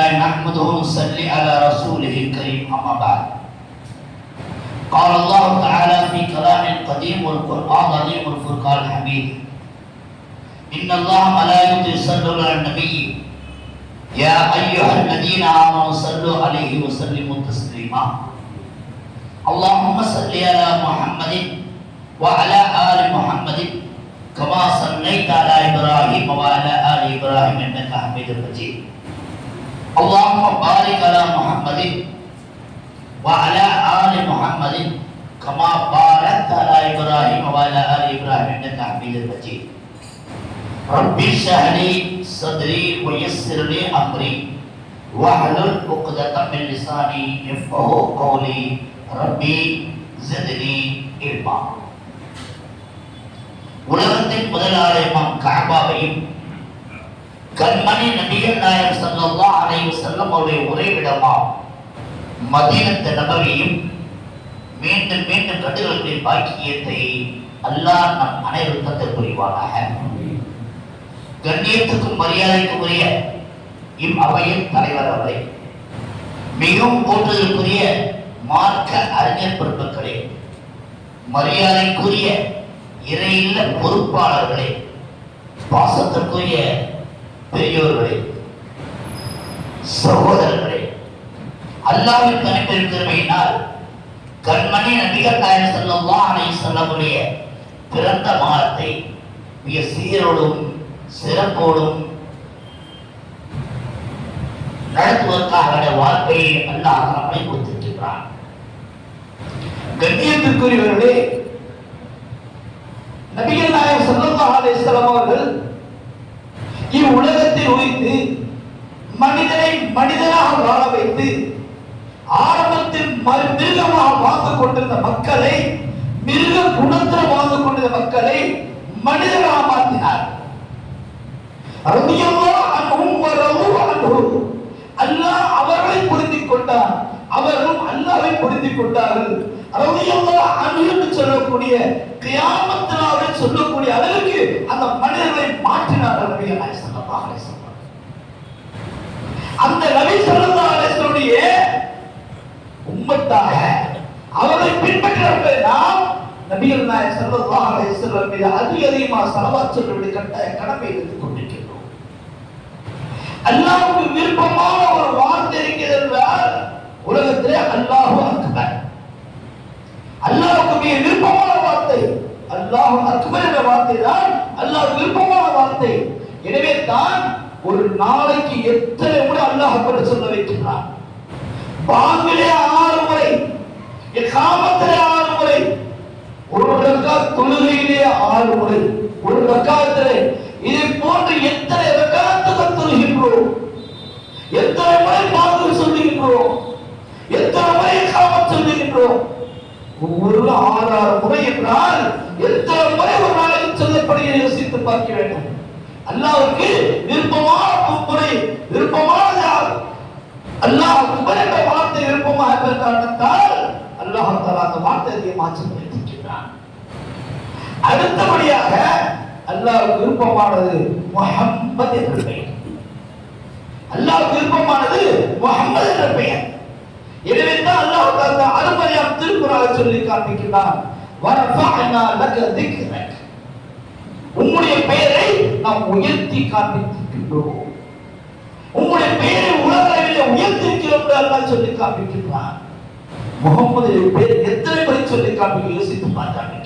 نحمده صلی علی رسوله کریم اما بعد. قال الله تعالى في كلام قديم والقرآن عظيم الفرقان الحميد. إن الله ملائكته يصلوا على النبي. يا أيها الذين آمنوا صلوا عليه وسلموا تسليما. اللهم صل على محمد وعلى آل محمد كما صليت على إبراهيم وعلى آل إبراهيم إنك حميد مجيد. اللهم بارك على محمد وعلى آل محمد كما باركت على إبراهيم وعلى آل إبراهيم إنك حميد مجيد ربي اشرح لي صدري ويسر لي أمري واحلل عقدة من لساني يفقه قولي ربي زدني علما உலகத்தின் முதலாலயமாம் கஅபாவையும் கண்மணி நபிகள் நாயர் ஸல்லல்லாஹு அலைஹி வஸல்லம் அவருடைய உரைவிடமா மதீனத்து நபவியும் மீண்டும் மீண்டும் கண்டுகளுடைய பாக்கியத்தை அல்லாஹ் நம் அனைவரும் தந்து புரிவானாக. கண்ணியத்துக்கும் மரியாதைக்கும் உரிய இம் அவையின் தலைவர் அவரை மிகவும் போற்றுதலுக்குரிய மார்க்க அறிஞர் பெருமக்களே மரியாதைக்குரிய இறையில்ல பொறுப்பாளர்களே பாசத்திற்குரிய பெரியோர்களே சகோதரர்களே அல்லாவின் கணக்கில் திறமையினால் கண்மணி நபிகள் நாயகம் ஸல்லல்லாஹு அணை வஸல்லமுடைய பிறந்த மாதத்தை மிக சீரோடும் சிறப்போடும் நடத்துவதற்காக வாழ்க்கையை அல்லாஹ் நம்மை கொடுத்திருக்கிறான். கண்ணியத்திற்குரியவர்களே நபிகள் நாயகம் செல்லவா அலைஹி செல்லவர் அவர்கள் இவ்வுலகத்தில் உயிர்த்து மனிதனை மனிதனாக வாழ வைத்து ஆரம்பத்தில் மறு- மிருகமாக வாழ்ந்து கொண்டிருந்த மக்களை மிருக குணத்தில் வாழ்ந்து கொண்டிருந்த மக்களை மனிதனாக மாற்றினார். ரலியல்லாஹு அன்ஹும் வ ரது அல்லாஹ் அவர்களை புரிந்து கொண்டார் அவர்களும் அல்லாஹ்வை புரிந்து கொண்டார்கள். ரலியல்லாஹு அன்ஹு என்று சொல்லக்கூடிய கியாமத் சொல்லக்கூடிய அளவுக்கு அந்த மனிதர்களை மாற்றினார் நபி அந்த நபி ஸல்லல்லாஹு அலைஹி உம்மத்தாக அவரை பின்பற்றவர்கள் நாம் நபிகள் நாயகம் ஸல்லல்லாஹு அலைஹி வஸல்லம் மீது அதிக அதிகமாக ஸலவாத் சொல்ல வேண்டிய கட்டாய கடமை எடுத்துக் கொண்டிருக்கின்றோம். அல்லாஹ்வுக்கு விருப்பமான ஒரு வார்த்தை இருக்கிறது என்றால் உலகத்திலே அல்லாஹு அக்பர். அல்லாஹ்வுக்கு மிக விருப்பமான வார்த்தை அல்லாஹு அக்பர் என்ற வார்த்தை தான் அல்லாஹ் விருப்பமான வார்த்தை. எனவே தான் ஒரு நாளைக்கு எத்தனை முறை அல்லாஹ் அக்பர் சொல்ல வைக்கிறார் பாங்கிலே ஆறு முறை காமத்திலே ஆறு முறை ஒரு ரக்கா தொழுகையிலே ஆறு முறை ஒரு ரக்காத்திலே. இதை போன்று எத்தனை ரக்காத்துகள் தொழுகின்றோம் எத்தனை முறை பாங்கு சொல்லுகின்றோம் எத்தனை முறை இகாமத் சொல்லுகின்றோம் ஒவ்வொரு ஆறு ஆறு முறை என்றால் எத்தனை முறை ஒரு நாளைக்கு சொல்லப்படுகிறது யோசித்து பார்க்க வேண்டும். அல்லாவுக்கு விருப்பமான முறை விருப்பமான யார் அல்லாஹ் அக்பர் என்ற வார்த்தை விருப்பமாக இருந்த காரணத்தால் அல்லாஹ் தலா அந்த வார்த்தையை மாற்றி வைத்திருக்கிறான் அடுத்தபடியாக அல்லாஹ் விருப்பமானது முகம்மது என்ற பெயர். அல்லாஹ் விருப்பமானது முஹம்மது என்ற பெயர். எனவே தான் அல்லாஹ் தஆலா அருமையாக திருக்குறாக சொல்லி காண்பிக்கிறான் வரஃபஅனா லக திக்ரக். உம்முடைய பெயரை நாம் உயர்த்தி காண்பித்திருக்கின்றோம். உங்களுடைய பெயரை உலகளவிலே உயர்த்திருக்கிறோம் என்று சொல்லி காண்பிக்கிறான் முகமது பேர் எத்தனை முறை சொல்லி காண்பிக்க யோசித்து பார்த்தாங்க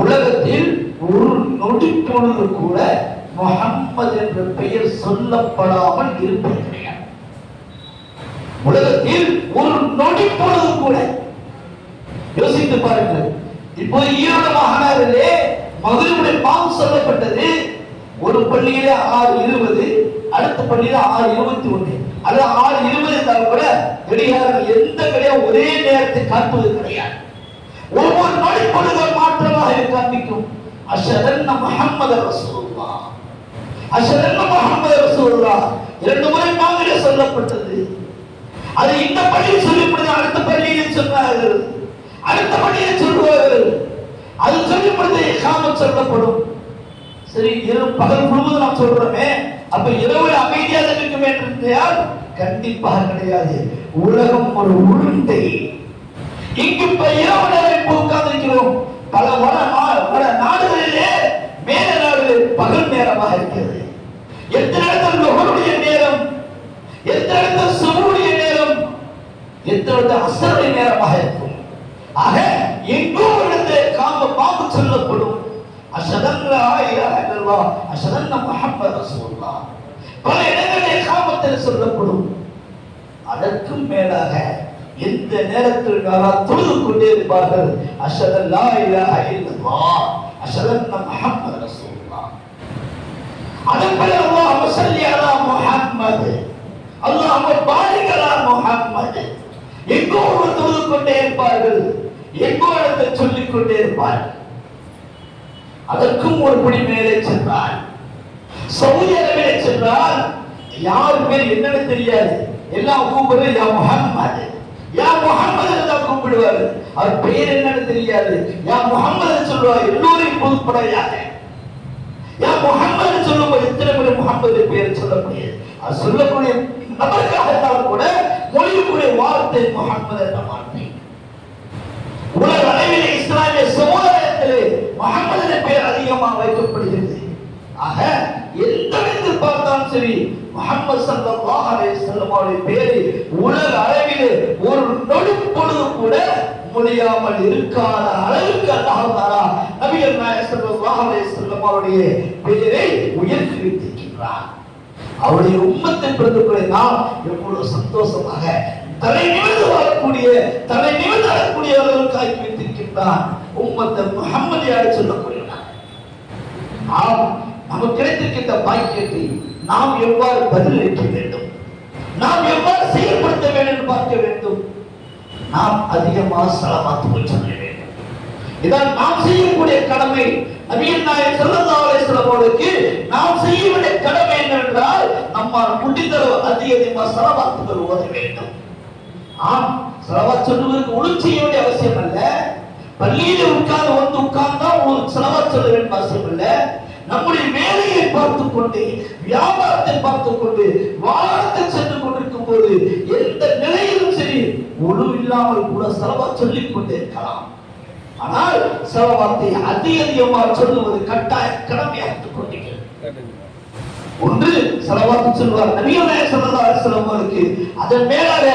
உலகத்தில் ஒரு நொடி பொழுது கூட முகம்மது என்ற பெயர் சொல்லப்படாமல் இருப்பது கிடையாது உலகத்தில் ஒரு நொடி பொழுது கூட. யோசித்து பாருங்கள். இப்போ ஈரோடு மாகாணத்திலே மதுரையுடைய பாவம் சொல்லப்பட்டது ஒரு பள்ளியில ஆறு இருபது அடுத்த பள்ளியில ஆறு இருபத்தி ஒன்று. அது ஆறு இருபது இருந்தாலும் கூட கடிகாரம் எந்த கிடையாது ஒரே நேரத்தை காட்டுவது கிடையாது. ஒவ்வொரு மணி பொழுதுகள் மாற்றமாக காண்பிக்கும். அஷரன்ன முகமது ரசூல்லா அஷரன்ன முகமது ரசூல்லா இரண்டு முறை மாதிரி சொல்லப்பட்டது. அது இந்த பள்ளியில் சொல்லப்படுது அடுத்த பள்ளியில் சொன்னார்கள் அடுத்த பள்ளியில் சொல்லுவார்கள் அது சொல்லப்படுது இகாமத் சொல்லப்படும். சரி இரவு பகல் முழுவதும் நாம் சொல்றோமே. அப்ப இரவு அமைதியாக இருக்க வேண்டும் கண்டிப்பாக கிடையாது. உலகம் ஒரு உருண்டை. இங்கு இப்ப இரவு நேரம் உட்கார்ந்திருக்கிறோம். பல வட நா- வட நாடுகளிலே மேல நாடுகளில் பகல் நேரமாக இருக்கிறது. எத்தனை இடத்தில் நுகருடைய நேரம்? எந்த இடத்தில் சுமுடைய நேரம்? எந்த இடத்தில் அசருடைய நேரமாக இருக்கும்? ஆக எங்கோ ஒரு காம பாம்பு சொல்லப்படும். அஷதன் லா இலாஹ இல்லல்லாஹ் அஷதன் முஹம்மது ரசூலுல்லாஹ். பல இடங்களிலே காமத்தில் சொல்லப்படும். அதற்கும் மேலாக எந்த நேரத்தில் தொழுது கொண்டே இருப்பார்கள்? அஷதன் லா இலாஹ இல்லல்லாஹ் அஷதன் முஹம்மது ரசூலுல்லாஹ். அதன் பிறகு அல்லாஹ் சல்லி அலா முஹம்மது. அல்லாஹ் பாரிக் அலா முஹம்மது. எங்கோ ஒரு தொழுது கொண்டே இருப்பார்கள். எங்கோ சொல்லிக் கொண்டே இருப்பார்? அதற்கும் ஒரு படி மேலே சென்றார். சவுதி அரேபியா சென்றால் யார் பேர் என்னன்னு தெரியாது. எல்லாம் கூப்பிடுறது யா முகம்மது யா முகம்மது தான் கூப்பிடுவாரு. அவர் பேர் என்னன்னு தெரியாது. யா முகம்மது சொல்லுவார். எல்லோரையும் பொதுப்படையாக. யா முகம்மது சொல்லும்போது எத்தனை பேர் முகம்மது பேர் சொல்ல முடியாது. அது சொல்லக்கூடிய நபருக்காகத்தான் கூட மொழியக்கூடிய வார்த்தை முகம்மது என்ற வார்த்தை. சமுதாயத்திலே முகமது பேர் அதிகமாக வைக்கப்படுகிறது. ஆக எந்த விதத்தில் பார்த்தாலும் சரி முகமது ஸல்லல்லாஹு அலைஹி வஸல்லம் அவருடைய பேரை உலக அளவிலே ஒரு நொடி பொழுது கூட முடியாமல் இருக்காத அளவுக்கு அல்லாஹ் தஆலா நபிகள் நாயகம் ஸல்லல்லாஹு அலைஹி வஸல்லம் அவருடைய பெயரை உயர்த்தி வைத்திருக்கிறார். அவருடைய உம்மத்தை பிறந்தக்கூடிய நாம் எவ்வளவு சந்தோஷமாக தலை நிமிர்ந்து வரக்கூடிய தலை நிமிர்ந்து வரக்கூடியவர்களுக்கு ஆக்கி வைத்திருக்கின்றான் உம்மத்தை முகம்மதியாக சொல்லக்கூடியவன்? ஆம் நமக்கு கிடைத்திருக்கின்ற பாக்கியத்தை நாம் எவ்வாறு பதிலளிக்க வேண்டும்? நாம் எவ்வாறு செயல்படுத்த வேண்டும் என்று பார்க்க வேண்டும்? நாம் அதிகமாக செலவாத்து சொல்ல வேண்டும். இதான் நாம் செய்யக்கூடிய கடமை. நபிகள் நாயகம் ஸல்லல்லாஹு அலைஹி நாம் செய்ய வேண்டிய கடமை என்னவென்றால் நம்மால் முடிந்தளவு அதிக அதிகமாக செலவாத்துகள் ஓத வேண்டும். ஆம் செலவாத் சொல்லுவதற்கு ஒழு செய்ய வேண்டிய அவசியம் அல்ல. பள்ளியில உட்கார்ந்து வந்து உட்கார்ந்தா உங்களுக்கு செலவாத் சொல்ல வேண்டிய அவசியம் அல்ல நம்முடைய வேலையை பார்த்து கொண்டு வியாபாரத்தை பார்த்து கொண்டு வாகனத்தை சென்று கொண்டிருக்கும் போது எந்த நிலையிலும் சரி ஒழு இல்லாமல் கூட செலவா சொல்லிக் கொண்டே இருக்கலாம். ஆனால் செலவாத்தை அதிக அதிகமாக சொல்லுவது கட்டாய கடமையாக்கிக் கொண்டிருக்கிறது. ஒன்று செலவாக்கு சொல்வார். நபிகள் நாயகம் ஸல்லல்லாஹு அதன் மேலாக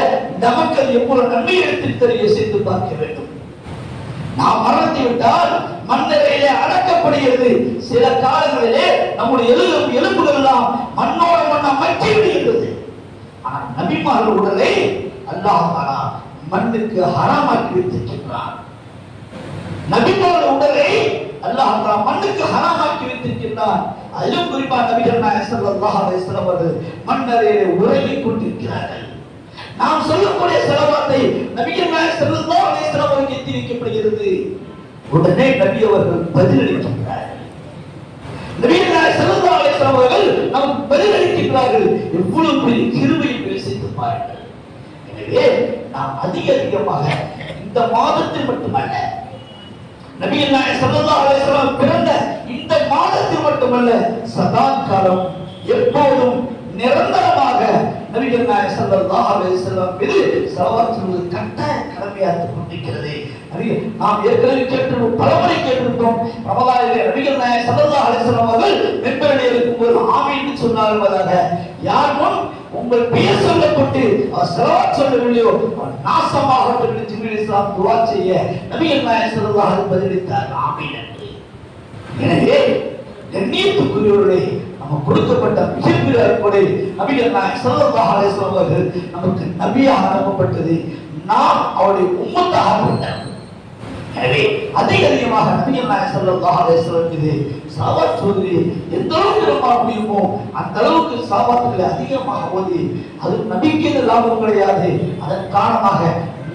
நமக்கு எவ்வளவு நன்மை எடுத்து தெரிய செய்து பார்க்க வேண்டும். நாம் மரணத்தை விட்டால் மண்ணறையிலே அடக்கப்படுகிறது. சில காலங்களிலே நம்முடைய எலும்பு எலும்புகள் எல்லாம் மண்ணோட மண்ணா மற்றி விடுகிறது ஆனால் நபிமார்கள் உடலை அல்லாஹ் மண்ணுக்கு ஹராமாக்கி வைத்திருக்கின்றார் நபிமார்கள் உடலை அல்லாஹ் மண்ணுக்கு ஹராமாக்கி வைத்திருக்கின்றார் அதிலும் குறிப்பா நபிகள் நாயகம் ஸல்லல்லாஹு அலைஹி வஸல்லம் அவர்கள் மண்ணறையிலே உறங்கிக் கொண்டிருக்கிறார்கள். நாம் சொல்லக்கூடிய செலவாத்தை நபிகள் நாயகம் ஸல்லல்லாஹு அலைஹி வஸல்லம் எத்தி வைக்கப்படுகிறது உடனே நபி அவர்கள் பதிலளிக்கின்றார்கள். நபிகள் நாயகம் ஸல்லல்லாஹு அலைஹி வஸல்லம் அவர்கள் நமக்கு பதிலளிக்கின்றார்கள். எவ்வளவு பெரிய கிருபையை பேசித்து பாருங்கள். எனவே நாம் அதிக அதிகமாக இந்த மாதத்தில் மட்டுமல்ல நபிகள் நாயகம் ஸல்லல்லாஹு அலைஹி வஸல்லம் பிறந்த இந்த மாதத்தில் மட்டுமல்ல சதா காலம் எப்போதும் நிரந்தரமாக நபிகள் நாயகம் சல்லல்லாஹு அலைஹி வஸல்லம் மீது ஸலவாத் சொல்வது கட்டாய கடமையாக கொண்டிருக்கிறது. நபி- நாம் ஏற்கனவே கேட்டிருக்கோம் பலமுறை கேட்டிருக்கோம் ரமலானிலே நபிகள் நாயகம் சல்லல்லாஹு அலைஹி வஸல்லம் அவர்கள் மென்பரிலே இருக்கும்போது ஆமீன் என்று சொன்னார் யார் முன் உங்கள் பெயர் சொல்லப்பட்டு அவர் ஸலவாத் சொல்லவில்லையோ அவர் நாசமாகட்டும் என்று ஜிப்ரீல் இஸ்லாம் துவா செய்ய நபிகள் நாயகம் சல்லல்லாஹு அலைஹி பதிலளித்தார். ஆமீன் என்று. எனவே கண்ணியத்துக்குரியவர்களே நமக்கு கொடுக்கப்பட்ட மிகப்பெரிய அற்புடை நபிகள் நாயகம் அலைஹி வஸல்லம் அவர்கள் நமக்கு நபியாக அனுப்பப்பட்டது. நாம் அவருடைய உம்மத்தாக ஆக்கப்பட்டோம் எனவே அதிக அதிகமாக நபிகள் நாயகம் சல்லல்லாஹு அலைஹி வஸல்லம் மீது சாபாத் சொல்வது எந்த அளவுக்கு நம்ம முடியுமோ அந்த அளவுக்கு சாபாத்துகளை அதிகமாக ஓதி அது நபிக்கு லாபம் கிடையாது. அதன் காரணமாக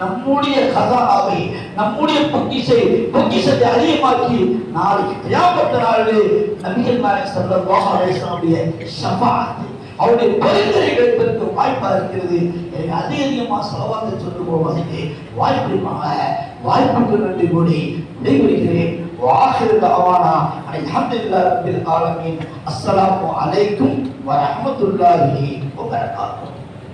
நம்முடைய கதாவை நம்முடைய பொக்கிசை பொக்கிசத்தை அதிகமாக்கி நாளைக்கு தியாபத்த நாளில் நபிகள் நாயக் சல்லாஹ் அலிஸ்லாமுடைய ஷபாத்து அவருடைய பரிந்துரைகள் பெற்ற வாய்ப்பாக இருக்கிறது எனக்கு அதிகமாக செலவாக சொல்லு போவதற்கு வாய்ப்பிற்காக வாய்ப்புக்கு நன்றி கூடி விடைபெறுகிறேன். வாஹிரு தாவானா அல்ஹம்துலில்லாஹி ரப்பில் ஆலமீன். அஸ்ஸலாமு அலைக்கும் வ ரஹ்மத்துல்லாஹி வ பரகாத்துஹு